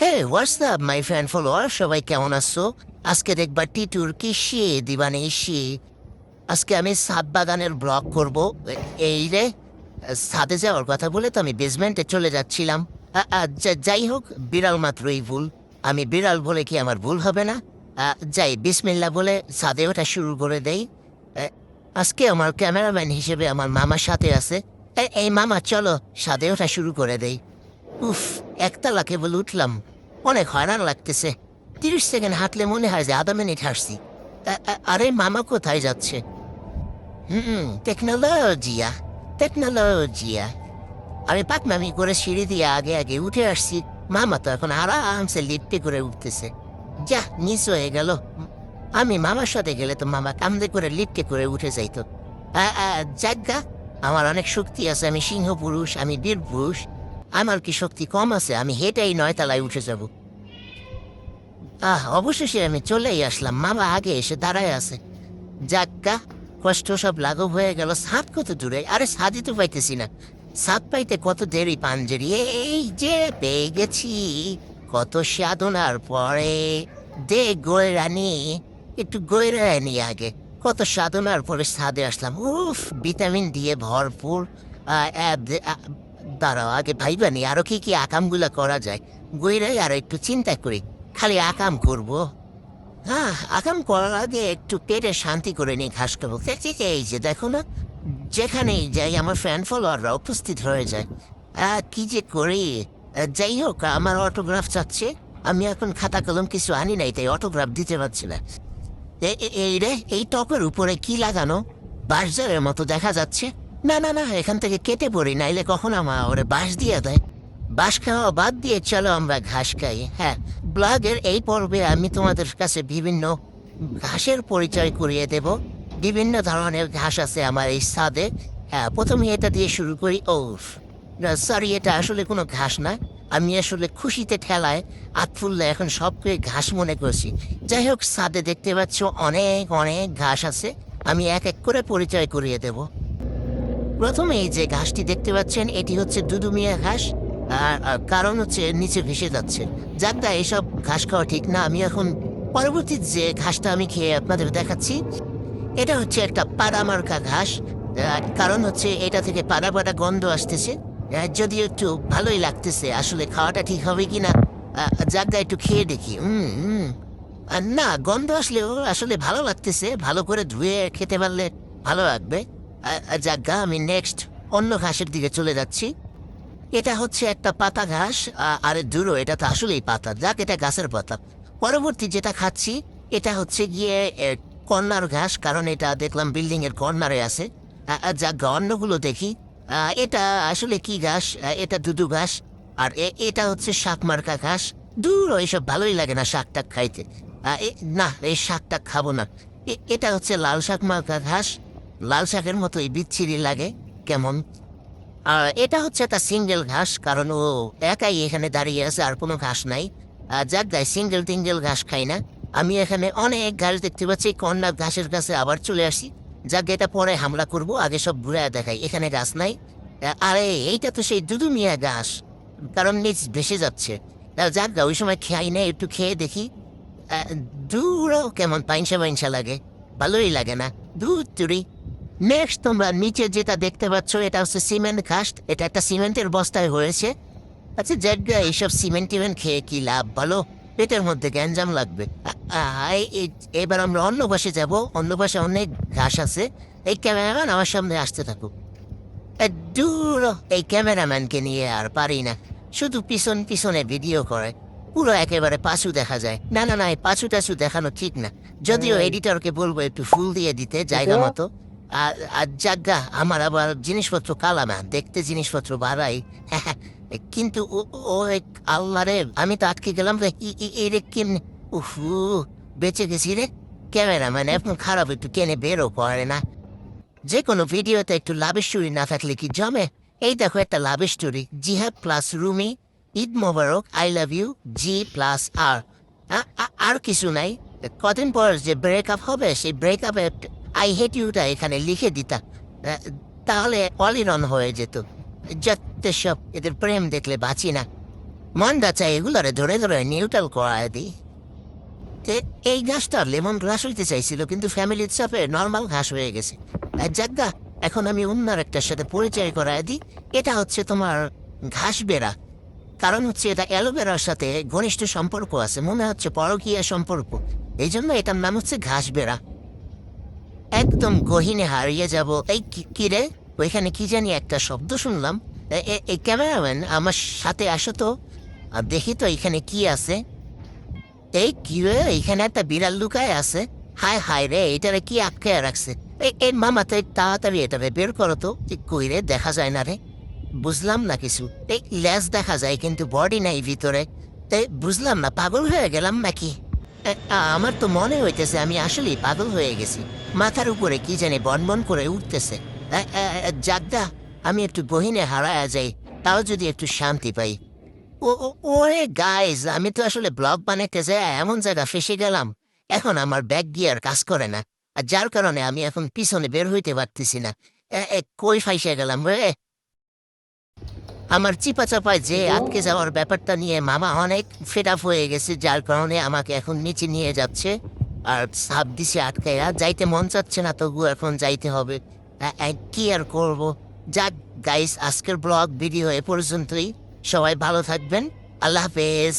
Hey WhatsApp my friend follower সবাই কেমন আছো? আজকে দেখবা টিটুর কি সে দিবানে সে আজকে আমি সাত বাগানের ব্লগ করব। এই রে সাদে যাওয়ার কথা বলে তো আমি বেসমেন্টে চলে যাচ্ছিলাম। যাই হোক, বিড়াল মাত্রই ভুল। আমি বিড়াল বলে কি আমার ভুল হবে না? যাই, বিসমিল্লা বলে সাদে ওঠা শুরু করে দেই। আজকে আমার ক্যামেরাম্যান হিসেবে আমার মামার সাথে আছে। এই মামা, চলো সাদে ওঠা শুরু করে দেই। উফ একতলা কেবল উঠলাম অনেক হয়রান লাগতেছে। তিরিশ সেকেন্ড হাঁটলে মনে হয় যে আধা মিনিট আ- আরে মামা কোথায় যাচ্ছে? হুম টেকনোলজিয়া টেকনোলজিয়া। আমি পাকনামি করে সিঁড়ি দিয়ে আগে আগে উঠে আসছি। মামা তো এখন আরামসে লিফটে করে উঠতেছে। যা মিস হয়ে গেল। আমি মামার সাথে গেলে তো মামা কামদে করে লিফটে করে উঠে যাইতো। আ, যাজ্ঞা আমার অনেক শক্তি আছে আমি সিংহ পুরুষ আমি বীর পুরুষ আমার কি শক্তি কম আছে? আমি হেঁটেই নয় তলায় উঠে যাব। আহ, অবশেষে আমি চলেই আসলাম। মামা আগে এসে দাঁড়ায় আছে। যাজ্ঞা কষ্ট সব লাঘব হয়ে গেল। সাপ কত দূরে? আরে সাদি তো পাইতেছি না। সাপ পাইতে কত দেরি, পাঞ্জেরি? এই যে, পেয়ে গেছি। কত সাধনার পরে। দে গোয়রানি একটু গোয়রানি আগে। কত সাধনার পরে সাদে আসলাম। উফ, ভিটামিন দিয়ে ভরপুর। দাঁড়াও, আগে ভাইবানি আরও কি কি আকামগুলো করা যায়? গইরাই আরও একটু চিন্তা করি, খালি আকাম করব। হ্যাঁ আকাম করার আগে একটু পেটে শান্তি করে নিয়ে ঘাস খাব এই যে, দেখো না, যেখানেই যাই, আমার ফ্যান ফলোয়াররা উপস্থিত হয়ে যায়। কি যে করি? যাই হোক, আমার অটোগ্রাফ চাচ্ছে। আমি এখন খাতা কলম কিছু আনি নাই, তাই অটোগ্রাফ দিতে পারছি না। এই রে, এই টপের উপরে কি লাগানো? বাঁশঝাড়ের মতো দেখা যাচ্ছে। না না না, এখান থেকে কেটে পড়ি, নাইলে কখন আমার ওরে বাঁশ দিয়ে দেয়। বাঁশ খাওয়া বাদ দিয়ে চলো আমরা ঘাস খাই। হ্যাঁ ব্লগের এই পর্বে আমি তোমাদের কাছে বিভিন্ন ঘাসের পরিচয় করিয়ে দেব। বিভিন্ন ধরনের ঘাস আছে আমার এই সাদে হ্যাঁ প্রথমে এটা দিয়ে শুরু করি। ও সরি এটা আসলে কোনো ঘাস না। আমি আসলে খুশিতে ঠেলায় আতফুল্লা এখন সবকে ঘাস মনে করছি। যাই হোক সাদে দেখতে পাচ্ছ অনেক অনেক ঘাস আছে। আমি এক এক করে পরিচয় করিয়ে দেব। প্রথমে যে ঘাসটি দেখতে পাচ্ছেন, এটি হচ্ছে দুদুমিয়া ঘাস, আর কারণ হচ্ছে নিচে ভেসে যাচ্ছে। যাক এসব ঘাস খাওয়া ঠিক না, আমি এখন পরবর্তী যে ঘাসটা আমি খেয়ে আপনাদের দেখাচ্ছি, এটা হচ্ছে একটা পাড়ামার্কা ঘাস কারণ হচ্ছে এটা থেকে পাড়া পাড়া গন্ধ আসতেছে যদিও একটু ভালোই লাগতেছে, আসলে খাওয়াটা ঠিক হবে কি না জায়গা একটু খেয়ে দেখি, হুম না, গন্ধ আসলেও আসলে ভালো লাগতেছে, ভালো করে ধুয়ে খেতে পারলে ভালো লাগবে। জাগা আমি নেক্সট অন্য ঘাসের দিকে চলে যাচ্ছি। এটা হচ্ছে একটা পাতা ঘাস আর দূরও এটা তো আসলেই পাতা। যাক, এটা গাছের পাতা। পরবর্তী যেটা খাচ্ছি, এটা হচ্ছে গিয়ে কর্নার ঘাস, কারণ এটা দেখলাম বিল্ডিং এর কর্নারে আছে। যাক অন্যগুলো দেখি। এটা আসলে কি ঘাস? এটা দুদু ঘাস, আর এটা হচ্ছে শাক মার্কা ঘাস। দূর এইসব ভালোই লাগে না শাক টাক খাইতে না, এই শাকটা খাব না। এটা হচ্ছে লাল শাক মার্কা ঘাস। লাল শাকের মতোই বিচ্ছিরি লাগে, কেমন? আর এটা হচ্ছে একটা সিঙ্গেল ঘাস, কারণ ও একাই এখানে দাঁড়িয়ে আছে, আর কোনো ঘাস নাই। আর যাক গায়ে সিঙ্গেল টিঙ্গেল ঘাস খাই না। আমি এখানে অনেক ঘাস দেখতে পাচ্ছি কন্যা ঘাসের কাছে আবার চলে আসি। যাক এটা পরে হামলা করব, আগে সব ঘুরে দেখাই, এখানে ঘাস নাই। আরে, এইটা তো সেই দুদুমিয়া ঘাস, কারণ নিচ ভেসে যাচ্ছে। যাক গা ওই সময় খাই না একটু খেয়ে দেখি। দূরও কেমন পাইনসা পাইনসা লাগে, ভালোই লাগে না। দূর তুরি নেক্সট তোমরা নিচে যেটা দেখতে পাচ্ছ এটা হচ্ছে সিমেন্ট কাস্ট এটা একটা সিমেন্টের বস্তায় হয়েছে। আচ্ছা জায়গা এইসব সিমেন্ট টিমেন্ট খেয়ে কি লাভ বলো? পেটের মধ্যে গ্যাঞ্জাম লাগবে। এবার আমরা অন্য পাশে যাব। অন্য পাশে অনেক ঘাস আছে। এই ক্যামেরাম্যান আমার সামনে আসতে থাকুক। দূর এই ক্যামেরাম্যানকে নিয়ে আর পারি না। শুধু পিছন পিছনে ভিডিও করে। পুরো একেবারে পাশু দেখা যায়। না না না এই পাশু টাশু দেখানো ঠিক না। যদিও এডিটরকে বলব একটু ফুল দিয়ে দিতে জায়গা মতো। জাগা, আমার আবার জিনিসপত্র কালা না দেখতে জিনিসপত্র বাড়াই। কিন্তু ও- আল্লাহ রে, আমি তো আটকে গেলাম রে। ই- ই- এই রে কেমনে? উফু, বেঁচে গেছি রে। ক্যামেরাম্যান এখন খারাপ, একটু কেনে বেরো পড়ে না। যে কোনো ভিডিওতে একটু লাভ স্টোরি না থাকলে কি জমে? এই দেখো একটা love story Jihad plus Rumi, Eid Mobarak, I love you, G plus R. আর কিছু নাই। কদিন পর যে ব্রেক আপ হবে, সেই ব্রেকআপে আই হেট ইউটা এখানে লিখে দিতা। তাহলে অলিরন হয়ে যেত। যত সব এদের প্রেম দেখলে বাঁচি না। মন চাই এগুলারে ধরে ধরে নিউট্রাল করায় দিই এই ঘাসটা লেমন ঘাস হইতে চাইছিল, কিন্তু ফ্যামিলির চাপে নর্মাল ঘাস হয়ে গেছে। যাজ্ঞা এখন আমি অন্য একটার সাথে পরিচয় করায় দিই এটা হচ্ছে তোমার ঘাস বেড়া। কারণ হচ্ছে এটা অ্যালোভেরার সাথে ঘনিষ্ঠ সম্পর্ক আছে, মনে হচ্ছে পরকীয়া সম্পর্ক। এই জন্য এটার নাম হচ্ছে ঘাস বেড়া। একদম গহিনে হারিয়ে যাব। এই কি- রে? ওইখানে কি জানি একটা শব্দ শুনলাম। এই ক্যামেরাম্যান আমার সাথে আসো তো। আর দেখি তো এখানে কি আছে। এই কি রে? এখানে একটা বিড়াল লুকায় আছে। হায় হায় রে, এটারে কি আটকে রাখছে? এই মামা তো তাড়াতাড়ি এটারে বের করো তো। কই রে? দেখা যায় না রে। বুঝলাম না কিছু। এই লেজ দেখা যায়, কিন্তু বডি নাই ভিতরে। এই বুঝলাম না, পাগল হয়ে গেলাম নাকি? আমার তো মনে হইতেছে আমি আসলেই পাগল হয়ে গেছি। মাথার উপরে কি জানি বনবন করে উঠতেছে। যাকদা আমি একটু বহিনে হারায়া যাই, তাও যদি একটু শান্তি পাই। ও, ও- গাইজ আমি তো আসলে ব্লগ বানাইতে যাই এমন জায়গা ফেসে গেলাম। এখন আমার ব্যাগ দিয়ে আর কাজ করে না। আর যার কারণে আমি এখন পিছনে বের হইতে পারতেছি না। কই ফাইসে গেলাম রে? আমার চিপা চাপায় যে আটকে যাওয়ার ব্যাপারটা নিয়ে মামা অনেক ফেড আপ হয়ে গেছে, যার কারণে আমাকে এখন নিচে নিয়ে যাচ্ছে। আর সাপ দিছে আটকাইয়া যাইতে মন চাচ্ছে না তবু এখন যাইতে হবে। কি আর করব? যাক গাইস আজকের ব্লগ, ভিডিও এ পর্যন্তই। সবাই ভালো থাকবেন। আল্লাহ হাফেজ।